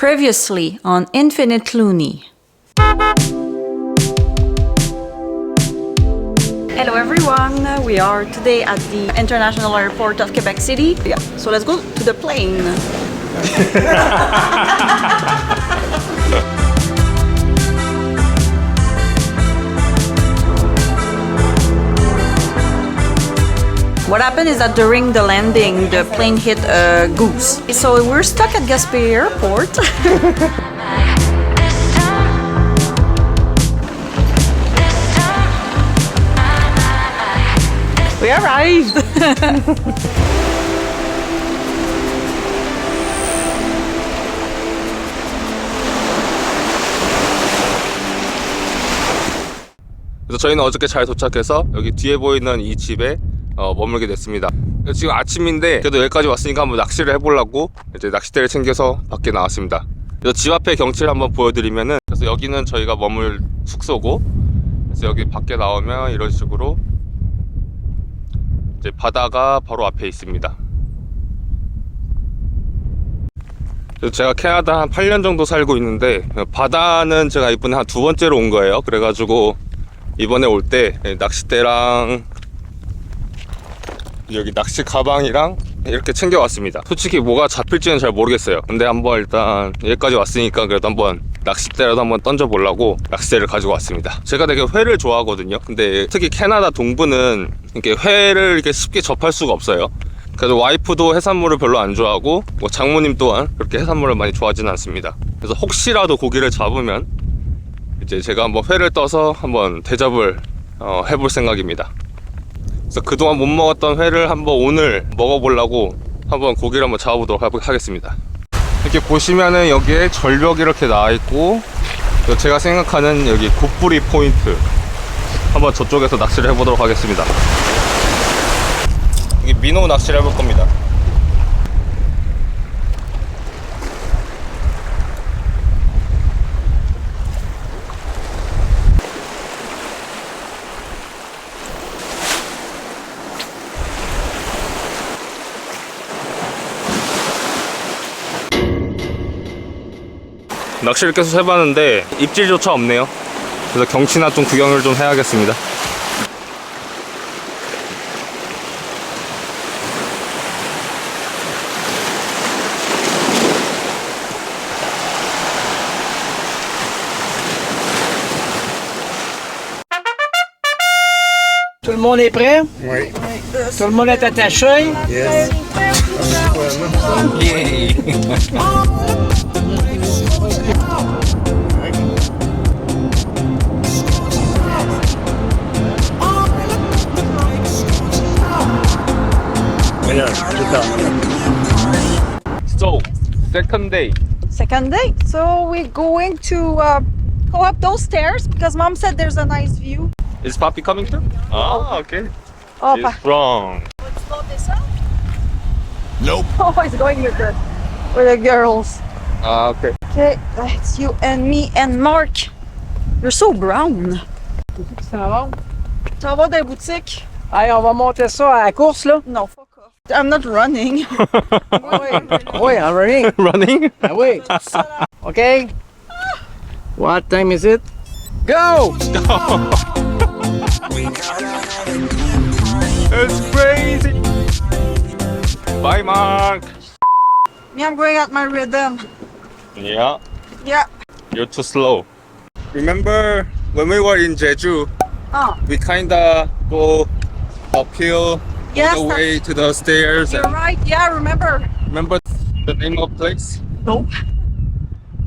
Previously on Infinite Looney. Hello everyone, we are today at the International Airport of Quebec City. Yeah, so let's go to the plane. What happened is that during the landing, the plane hit a goose. So we're stuck at Gaspé Airport. we arrived. 그래서 저희는 어저께 잘 도착해서 여기 뒤에 보이는 이 집에 어, 머물게 됐습니다. 지금 아침인데 그래도 여기까지 왔으니까 한번 낚시를 해보려고 이제 낚싯대를 챙겨서 밖에 나왔습니다. 그래서 집 앞에 경치를 한번 보여드리면은 그래서 여기는 저희가 머물 숙소고 그래서 여기 밖에 나오면 이런 식으로 이제 바다가 바로 앞에 있습니다. 제가 캐나다 한 8년 정도 살고 있는데 바다는 제가 이번에 한 두 번째로 온 거예요. 그래가지고 이번에 올 때 낚싯대랑 여기 낚시 가방이랑 이렇게 챙겨왔습니다. 솔직히 뭐가 잡힐지는 잘 모르겠어요. 근데 한번 일단 여기까지 왔으니까 그래도 한번 낚싯대라도 한번 던져보려고 낚싯대를 가지고 왔습니다. 제가 되게 회를 좋아하거든요. 근데 특히 캐나다 동부는 이렇게 회를 이렇게 쉽게 접할 수가 없어요. 그래서 와이프도 해산물을 별로 안 좋아하고 뭐 장모님 또한 그렇게 해산물을 많이 좋아하지는 않습니다. 그래서 혹시라도 고기를 잡으면 이제 제가 한번 회를 떠서 한번 대접을 어, 해볼 생각입니다. 그래서 그동안 못 먹었던 회를 한번 오늘 먹어보려고 한번 고기를 한번 잡아보도록 하- 하겠습니다. 이렇게 보시면은 여기에 절벽이 이렇게 나와 있고 또 제가 생각하는 여기 굿부리 포인트 한번 저쪽에서 낚시를 해보도록 하겠습니다. 여기 민호 낚시를 해볼 겁니다. 낚시를 계속 해봤는데 입질조차 없네요. 그래서 경치나 좀 구경을 좀 해야겠습니다. Tout le monde est prêt? Oui. Tout le monde est attaché? Yes. Voilà, c'est. So, second day. Second day. So we're going to uh, go up those stairs because mom said there's a nice view. Is Papi coming too? Oh, okay. Oh, He's pa- strong. slow this up. Nope. Oh, he's going with the, with the girls. Ah, okay. Okay, it's you and me and Mark. You're so brown. Ça va? Ça va des boutiques? Hey, on va monter ça à la course, là? No, fuck off. I'm not running. Oui, en running. Running? Ah oui. OK? What time is it? Go! It's crazy. Bye, Mark. me, I'm going at my rhythm. Yeah, Yeah. you're too slow. Remember when we were in Jeju, Oh, we kinda go uphill yes, all the that's- way to the stairs. you're And right. Yeah, remember. remember the name of place? Nope.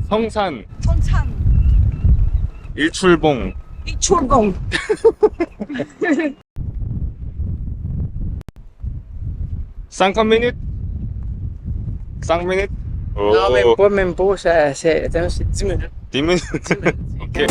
성산 Tongsan. 일출봉. Ichurgong. 5 minutes? 5 minutes? Non, Oh, même pas, même pas. Ça, c'est, attends, c'est 10 minutes. 10 minutes. okay.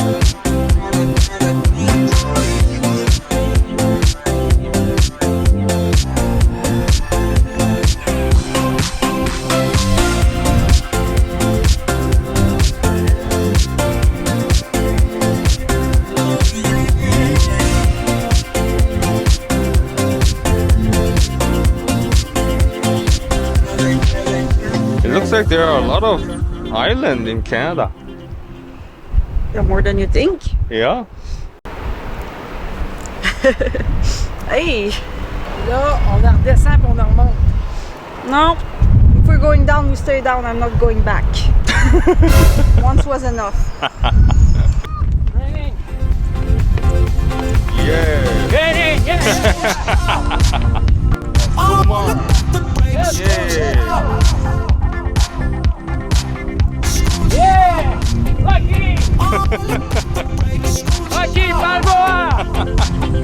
Lot of island in Canada. Yeah, More than you think. Yeah. Hey, Là, on en redescend puis on en remonte. no. If we're going down, we stay down. I'm not going back. Once was enough. Raining. Yeah. Raining, yeah. Yeah. Rocky Balboa.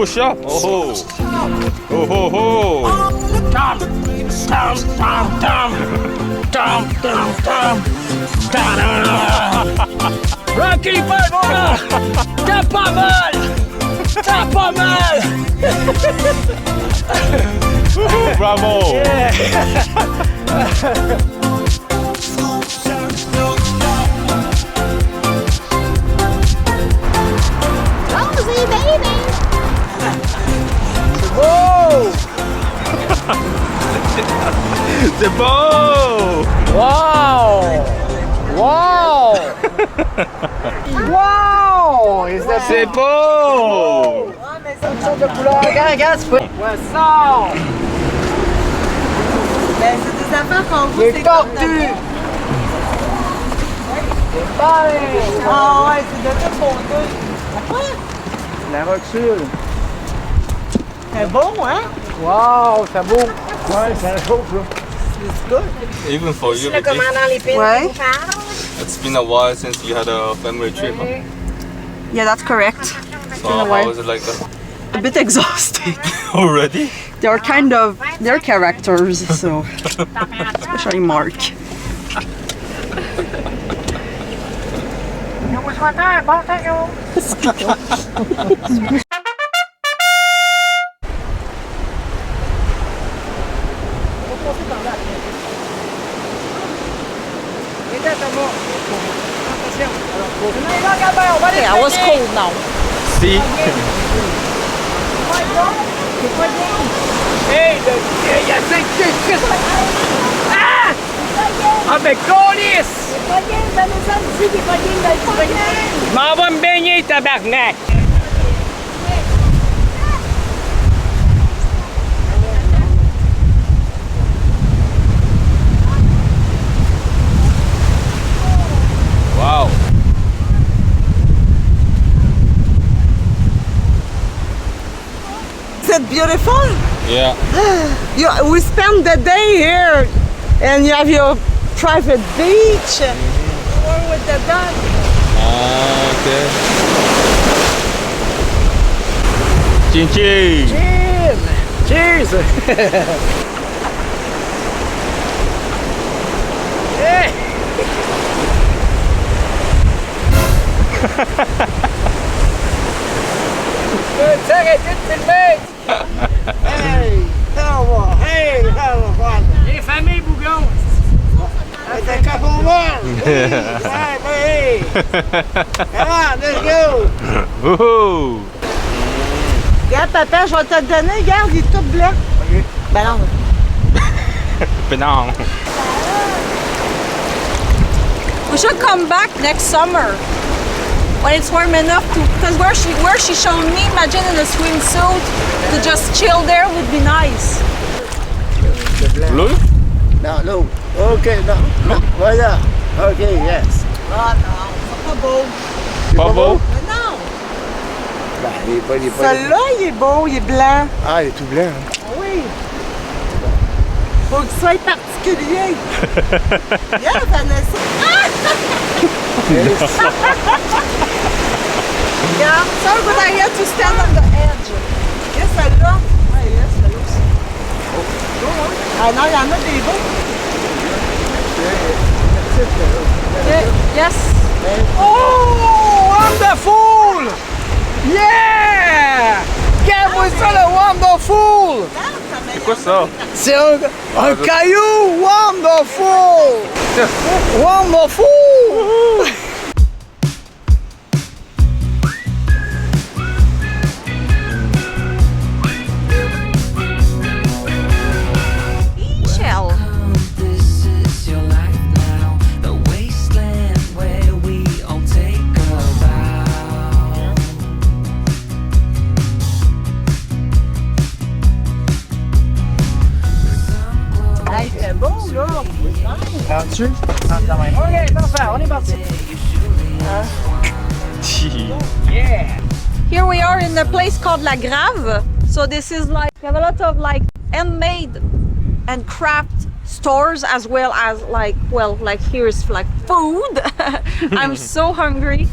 Push up. Oh. Oh ho ho. Tam, tam, tam, tam. Tam, tam, tam. Ta-da. Rocky Balboa. T'as pas mal. T'as pas mal. Bravo. Oh. C'est beau. Wow! Wow! wow! C'est beau. sorte de couleur? Regarde, regarde, peux. Poisson! Ben, c'est des affaires qu'on vous, Les tortues! Ah ouais, c'est de tout pour deux. La rotule! C'est bon, hein? Wow, ça bouge! Ouais, ça chauffe, là. Even for you, Le commandant Lépine Ouais. vous parle. it's been a while since you had a family trip. Huh? Yeah, that's correct. So a how while. was it like that? A bit exhausting. Already? They're kind of they're characters, so especially Mark. I was cold now. See? Hey, le... il y a cinq pieds! Ah! Ah, mais colis! M'en va me baigner, tabarnak! Wow. Is it beautiful? Yeah. You, we spend the day here and you have your private beach. Or with the dog. Ah, okay. Chin chin. Cheers! hey! Peux-tu arrêter de filmer? Hey, hello, hey, hello! It's one. Hey, come on, let's go. Regarde, papa, je vais te donner. Regarde, il est tout blanc. Ben non. But now. We should come back next summer when it's warm enough to. Because where she where she showed me, imagine in a swimsuit to just chill there would be nice. Blue? No, no. Okay, no. no. Voilà. Okay, yes. Ah non, c'est pas beau. Bubble? Mais non. Bah, il est pas, il est pas. Celui-là, il est beau, il est blanc. Ah, il est tout blanc. hein. Oui. Faut que ce particulier. yeah, Vanessa. yes. yeah, so a good idea to stand on the edge. Yes, I love. Ah, oh, yes, I love. Oh, go on. Ah non, il y en a Yes. Oh, wonderful! Yeah! Can we ça le wonderful! C'est un, un caillou wonderful! Wonderful! La Grave. So this is like we have a lot of like handmade and craft stores as well as like well like here's like food. I'm so hungry.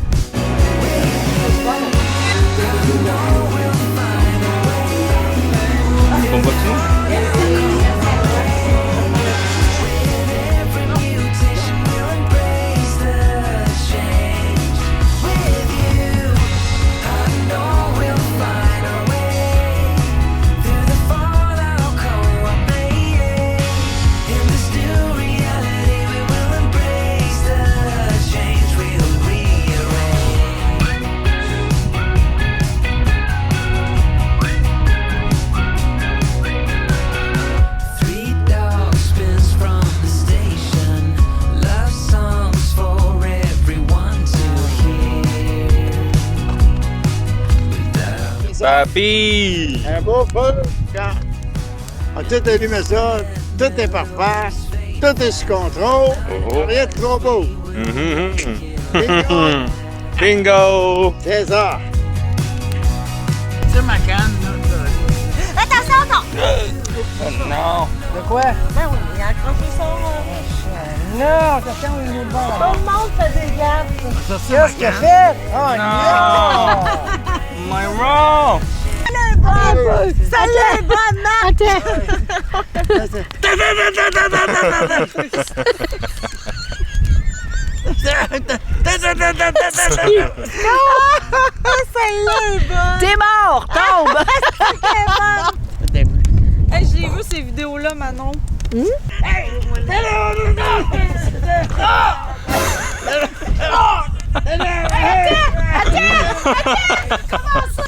Un beau feu, quand on a tout allumé ça, tout est parfait, tout est sous contrôle, Oh. rien de trop beau. Mhm. Bingo, Bingo. C'est ça. C'est ma canne, Non. De quoi? Ben oui, il a accroché son. Non, ta canne est part. Tout le monde fait des gaffes. Qu'est-ce qu'il a fait? Oh non! My wrong. Salut, bonne T'es mort! Tombe! Hey, je les vu ces vidéos-là, Manon. Hey! Comment ça?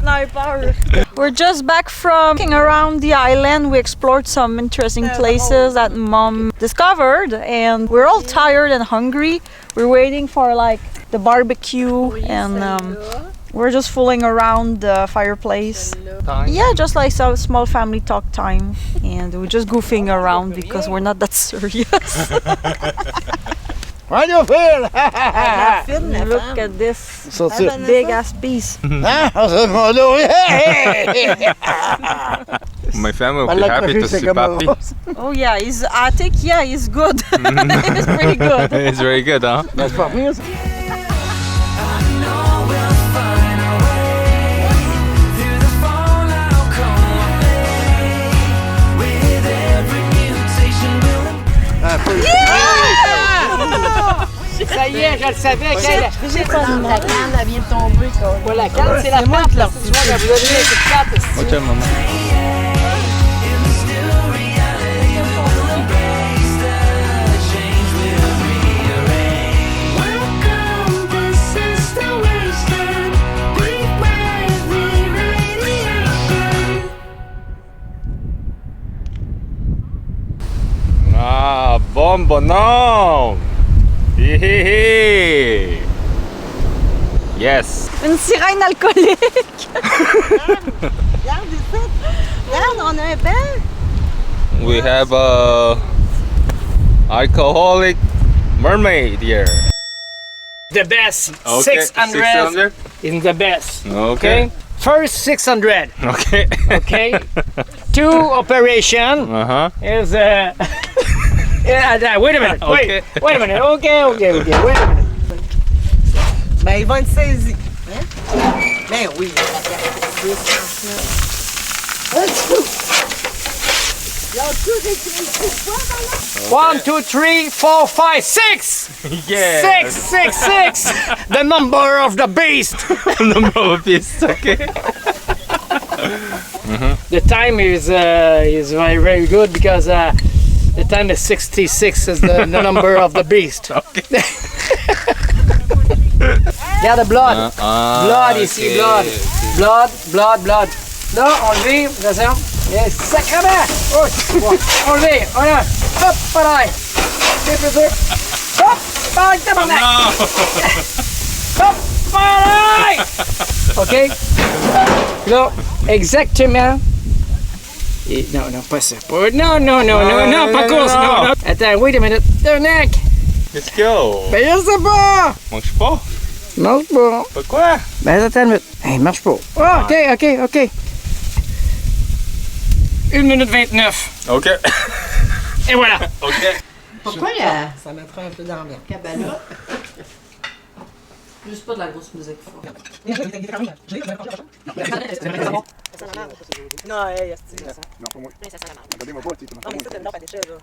Sniper! We're just back from walking around the island. We explored some interesting places that mom discovered, and we're all tired and hungry. We're waiting for like the barbecue, and um, we're just fooling around the fireplace. Yeah, just like some small family talk time, and we're just goofing around because we're not that serious. On you feel? Look at this Sorti. big ass piece. Hein? On se demande, hey! My family will be happy to see comme Papi. Oh yeah, he's. I think yeah, he's good. it's pretty good. It's very good, huh? Ben, c'est je le savais qu'elle. La canne, elle vient de tomber. quoi. Pas la canne, c'est la patte, là. Tu vois, quand vous avez une petite patte, c'est- What's up, mama? In this new reality, we will embrace the change. We'll rearrange. Welcome, this is the wasteland. Beware the radiation. Ah, bombo, no! Hihihi. Yes. Une sirène alcoolique. Regarde ici. Regarde, on a un bain. We have a alcoholic mermaid here. The best. Okay, 600 is the best. Okay. Okay? First 600. Okay. Okay? Two operation Uh-huh. is uh yeah, wait a minute. Okay. Wait. Wait a minute. Okay, okay, okay. Wait a minute. Ben, il va être saisi. Hein? Ben oui. One, two, three, four, five, six! Yeah. Six, six, six! the number of the beast! number of beasts. Okay. The time is uh, is very very good because uh, the time is 66 is the, the number of the beast. Okay. Yeah, the blood. Ah, blood ici, blood. Blood, blood, blood. Là, enlever, attention. Yes, sacrément! Oh, bon. Enlever, voilà. Hop, voilà. C'est plus dur. Hop, bang, tabarnak. Hop, voilà. OK? Là, exactement. Et, non, non, pas ça. Pas- non, non, non, non, non, non, pas course. non. Non. Attends, wait a minute. Tabarnak. Let's go. Ben, je sais pas. Mange pas. Marche pas. Pourquoi? Ben, attends une minute. Hey, marche pas. Ah, OK, OK, OK. 1 minute 29. Ok. Et voilà. Ok. Pourquoi la Ça mettra un peu d'ambiance. cabana? Juste pas de la grosse musique forte. Non, hey, esti. Non, pas moi. Regardez-moi pas, tu sais, Non, mais ça, c'est une lampe à déchets, là.